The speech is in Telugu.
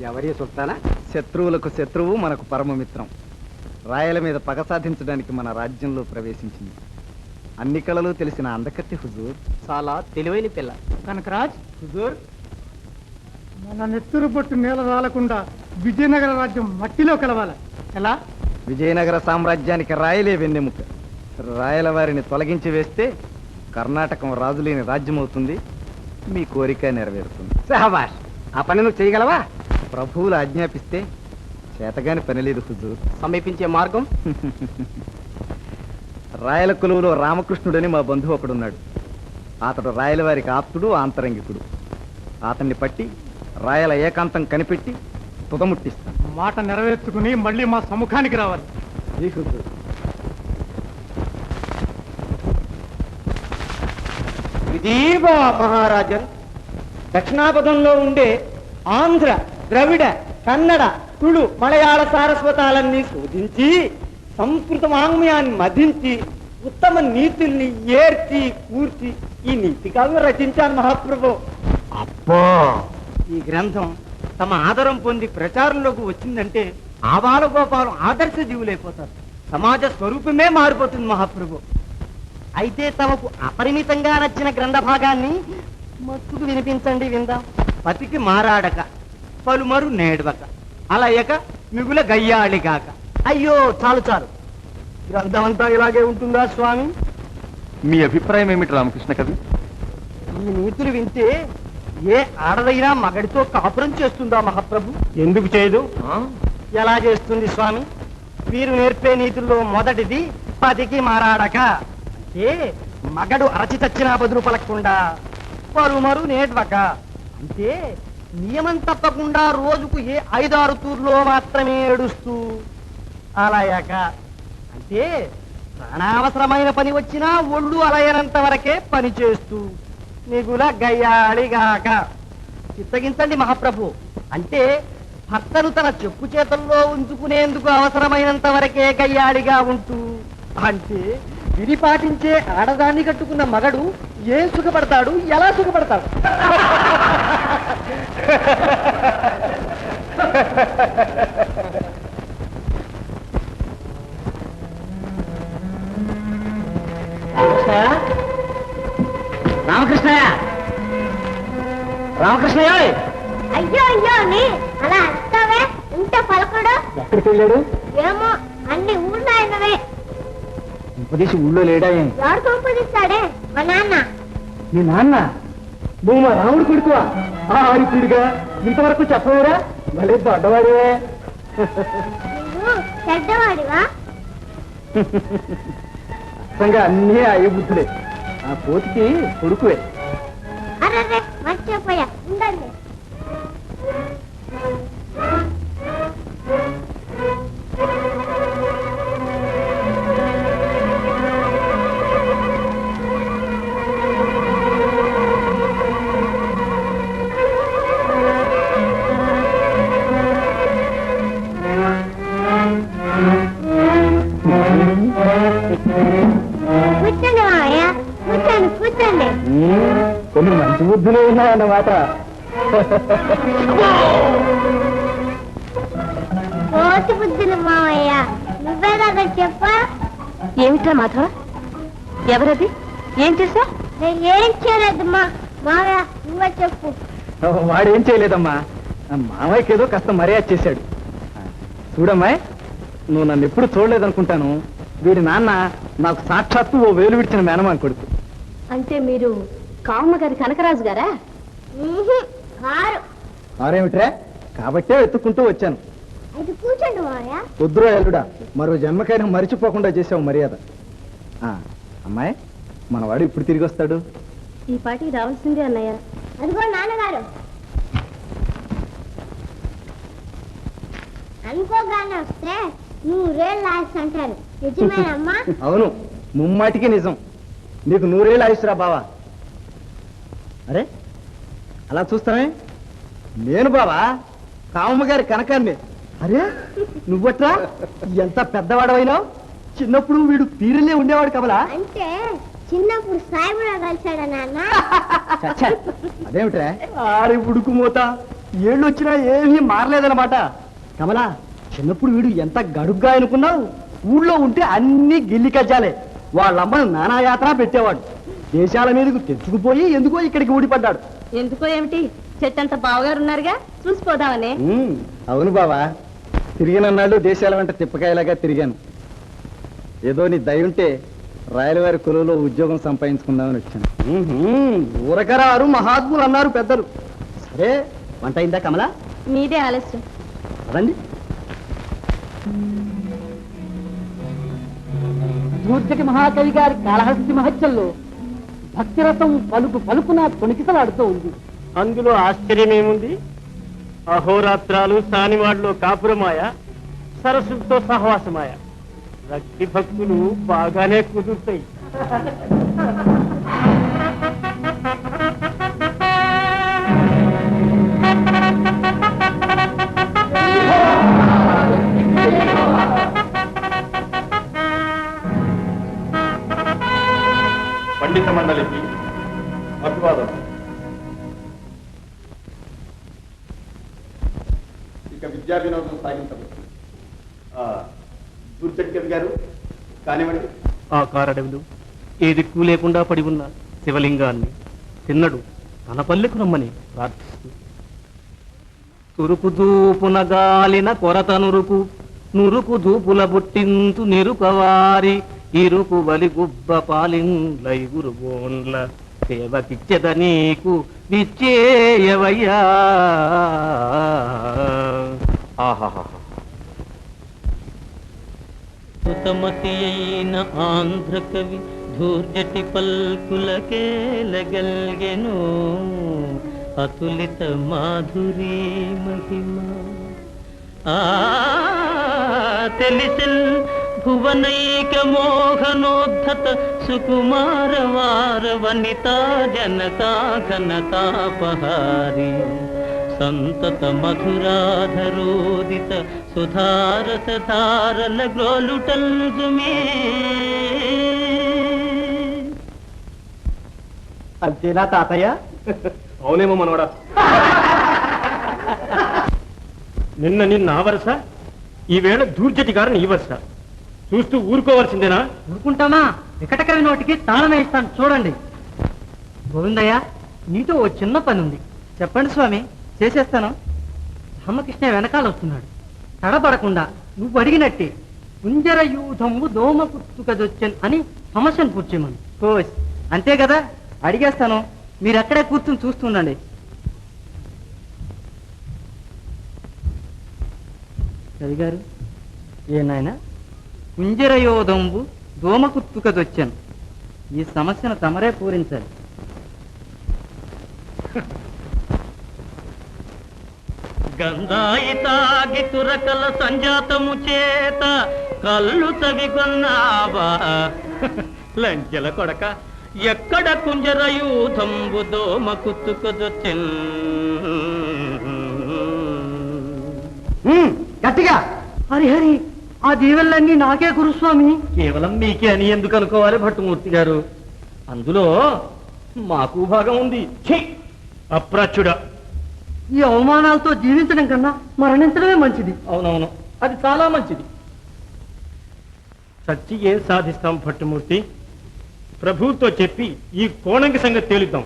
ఎవరి సుల్తానా? శత్రువులకు శత్రువు మనకు పరమమిత్రం. రాయల మీద పగ సాధించడానికి మన రాజ్యంలో ప్రవేశించింది. అన్ని కళలు తెలిసిన అందకత్తి హుజూర్. చాలా తెలివైన పిల్ల. కనకరాజ్? హుజూర్? మన నెత్తురు పట్టు నేల రాలకుండా విజయనగర రాజ్యం మట్టిలో కలవాలి. ఎలా? విజయనగర సామ్రాజ్యానికి రాయలే వెన్నెముక. రాయల వారిని తొలగించి వేస్తే కర్ణాటకం రాజులేని రాజ్యం అవుతుంది మీ కోరిక నెరవేరుతుంది. సహబాష్ ఆ పని నువ్వు చేయగలవా? ప్రభువులు ఆజ్ఞాపిస్తే చేతగాని పని లేదు హుజూర్ సమీపించే మార్గం? రాయల కొలువులో రామకృష్ణుడని మా బంధువు ఒకడున్నాడు. అతడు రాయల వారికి ఆప్తుడు ఆంతరంగికుడు. అతన్ని పట్టి రాయల ఏకాంతం కనిపెట్టి తుదముట్టిస్తాను మాట నెరవేర్చుకుని మళ్ళీ మా సముఖానికి రావాలి. మహారాజన్ దక్షిణాపథంలో ఉండే ఆంధ్ర ద్రవిడ కన్నడ తుళు మలయాళ సారస్వతాలన్నీ శోధించి సంస్కృత వాంగ్మయాన్ని మధించి ఉత్తమ నీతుల్ని ఏర్చి కూర్చి ఈ నీతి కావ్యం రచించాను మహాప్రభు. అబ్బో! ఈ గ్రంథం తమ ఆదరం పొంది ప్రచారంలోకి వచ్చిందంటే ఆబాల గోపాలం ఆదర్శ జీవులైపోతారు. సమాజ స్వరూపమే మారిపోతుంది మహాప్రభు. అయితే తమకు అపరిమితంగా నచ్చిన గ్రంథ భాగాన్ని మత్తుకు వినిపించండి విందాం. పతికి మారాడక. పలుమరు నేడవక. అలయక మిగుల గయ్యాళిగాక అయ్యో చాలు చాలు. గ్రంథం అంతా ఇలాగే ఉంటుందా స్వామి? మీ అభిప్రాయం ఏమిటి రామకృష్ణ కవి? ఈ నీతులు వింటే ఏ ఆడదైనా మగడితో కాపురం చేస్తుందా మహాప్రభు? ఎందుకు చేయదు? ఎలా చేస్తుంది స్వామి? వీరు నేర్పే నీతుల్లో మొదటిది పతికి మారాడక. అంటే మగడు అరచి చచ్చినా బదులు పలకకుండా పరుమరు నేడ్వక. అంటే నియమం తప్పకుండా రోజుకు ఏ ఐదారు తూర్లో మాత్రమే ఏడుస్తూ అలాయాక అంటే ప్రాణావసరమైన పని వచ్చినా ఒళ్ళు అలయనంత వరకే పని చేస్తూ నిగుల గయ్యాళిగాక. చిత్తగించండి మహాప్రభు అంటే భర్తను తన చెప్పు చేతల్లో ఉంచుకునేందుకు అవసరమైనంత వరకే గయ్యాళిగా ఉంటూ అంటే విధి పాటించే ఆడదాన్ని కట్టుకున్న మగడు ఏం సుఖపడతాడు ఎలా సుఖపడతాడు? రామకృష్ణయ్య రామకృష్ణయ్య అయ్యో అయ్యో అని అలా అంటావే? ఇంత పలకడు? ఎక్కడికి వెళ్ళాడు? ఏమో అన్ని ఊళ్ళో అయినవే ఉపదేశం ఊళ్ళో లేడా? ఎవరు పంపిస్తాడే మా నాన్న. నీ నాన్న? నువ్వు మా రాముడు కొడుకువా ఆ ఇంతవరకు చెప్పవరా? మళ్ళీ దొడ్డవాడే నువ్వు చెడ్డవాడివా అసంగా అన్నీ అయ్య బుద్ధులే. ఆ కోతికి కొడుకువే. అరే మర్చిపోయా. ఉండండి. బుద్ధులే ఉన్నాయన్నమాట కోతి బుద్ధులు మావయ్య. నువ్వే కదా చెప్పా. ఏమిట్రా మాధవ? ఎవరది? ఏం చేసా నేను ఏం చేయలేదు మా మావయ్య నువ్వే చెప్పు. వాడేం చేయలేదమ్మా. మామయ్యకి ఏదో కాస్త మర్యాద చేశాడు. చూడమ్మాయ్ నువ్వు నన్ను ఎప్పుడు చూడలేదనుకుంటాను. వీడి నాన్న నాకు సాక్షాత్తు ఓ వేలు విడిచిన మేనమాన్ కొడుకు. అంటే మీరు కావమ్మ గారి కనకరాజు గారా? కారు కాబట్టే వెతుక్కుంటూ వచ్చాను. అది కూర్చోండి మావయ్య. వద్దురా ఎల్లుడా మరో జన్మకైనా మరిచిపోకుండా చేసావు మర్యాద. ఆ, అమ్మాయి మనవాడు ఇప్పుడు తిరిగి వస్తాడు. ఈ పాటికి రావాల్సిందే అన్నయ్య. అదిగో నాన్నగారు. అనుకోగానే వస్తే నూరేళ్ళు ఆయుష్ అంటారు. నిజమేనమ్మా? అవును ముమ్మాటికి నిజం. నీకు నూరేళ్ళు ఆయుష్రా బావా. అరే అలా చూస్తానే? నేను బావా కామమ్మ గారి కనకాన్ని. అరే నువ్వట్రా? ఎంత పెద్దవాడవైనావు? చిన్నప్పుడు వీడు పీరులే ఉండేవాడు కమలా. అంటే చిన్నప్పుడు కలిశాడా నాన్న? అదేమిట్రా? ఆరి ఉడుకు మూత. ఏళ్ళు వచ్చినా ఏమీ మారలేదన్నమాట. కమలా చిన్నప్పుడు వీడు ఎంత గడుగ్గా అనుకున్నావు? ఊళ్ళో ఉంటే అన్ని గిల్లి కజ్జాలే. వాళ్ళమ్మను నానాయాత్ర పెట్టేవాడు. దేశాల మీదకు తెచ్చుకుపోయి ఎందుకో ఇక్కడికి ఊడిపడ్డాడు. ఎందుకో ఏమిటి? చెట్టంత బావగారు ఉన్నారుగా చూసిపోదామని అవును బావా. తిరిగినన్నాళ్ళు దేశాల వెంట తిప్పకాయలాగా తిరిగాను. ఏదో నీ దయ ఉంటే రాయలవారి కులంలో ఉద్యోగం సంపాదించుకుందామని వచ్చాను. ఊరకరారు మహాత్ములు అన్నారు పెద్దలు. సరే వంట అయిందా కమలా? మీదే ఆలస్యం. అదండి దూర్జటి మహాకవి గారి కాళహస్తి మహత్యంలో భక్తిరథం పలుకు పలుకున తొణికిసలాడుతూ ఉంది. అందులో ఆశ్చర్యమేముంది? అహోరాత్రాలు సానివాడలో కాపురమాయ సరస్సుతో సహవాసమాయ. భక్తి భక్తులు బాగానే కుదురుతాయి. పండిత మండలికి అభివాదం. ఇక విద్యా వినోదం సాగించవచ్చు దుర్జట్కవి గారు కానివ్వండి. ఆ కారడవిలు ఏ దిక్కు లేకుండా పడి ఉన్న శివలింగాన్ని తిన్నడు. తన పల్లెకు రమ్మని ప్రార్థిస్తూ. తురుకు దూపున గాలిన కొరత నురుకు నురుకు దూపుల బుట్టింతు నిరుకవారి ఇరుపు బలి గుబ్బ పాలిండ్లైగురు బోన్ల సేవకిచ్చెద నీకు విచ్చేయవయ్యా. ఆహాహా సుతమతి అయిన ఆంధ్ర కవి ధూర్జటి పల్కులకేలగల్గెను అతులిత మాధురి మహిమ. ఆ తెలిసిల్ భువనైక మోహనోద్ధత సుకుమార వార వనితా జనతా ఘనతాపహారి సంతత మధురాధరోదిత సుధారస ధారల గ్రోలుటల్జుమే అంతేనా తాతయ్య? అవునేమో మనవడా. నిన్న నిన్న ఆ వరుస ఈవేళ దూర్జటి గారిని ఈ వరుస. చూస్తూ ఊరుకోవాల్సిందేనా? ఊరుకుంటామా? వికట కవి నోటికి తాళమే ఇస్తాను. చూడండి. గోవిందయ్య నీతో ఓ చిన్న పని ఉంది చెప్పండి స్వామి చేసేస్తాను. రామకృష్ణ వెనకాల వస్తున్నాడు తడబడకుండా నువ్వు అడిగినట్టే. కుంజర యూధము దోమ పుట్టుకదొచ్చన్ అని సమస్యను కూర్చోమని. కోస్ అంతే కదా? అడిగేస్తాను. మీరు అక్కడే కూర్చుని చూస్తుండండి. కవి గారు ఏ నాయనా? కుంజరయోధంబు దోమకుత్తుకదొచ్చాను. ఈ సమస్యను తమరే పూరించాలి. గంధాయి తాగి తురకల సంజాతము చేత కళ్ళు తవిగొన్నావా లంచెల కొడక ఎక్కడ కుంజరయూధంబు దోమ కుత్తుకొదొచ్చెన్ గట్టిగా. హరిహరి ఆ దీవెళ్ళన్నీ నాకే గురుస్వామి. కేవలం మీకే అని ఎందుకు అనుకోవాలి భట్టుమూర్తి గారు? అందులో మాకు భాగం ఉంది. ఛీ! అప్రాచ్యుడా. ఈ అవమానాలతో జీవించడం కన్నా మరణించడమే మంచిది. అవునవును. అది చాలా మంచిది. సచ్చి ఏం సాధిస్తాం భట్టుమూర్తి? ప్రభువుతో చెప్పి ఈ కోణంకి సంగతి తేలుద్దాం.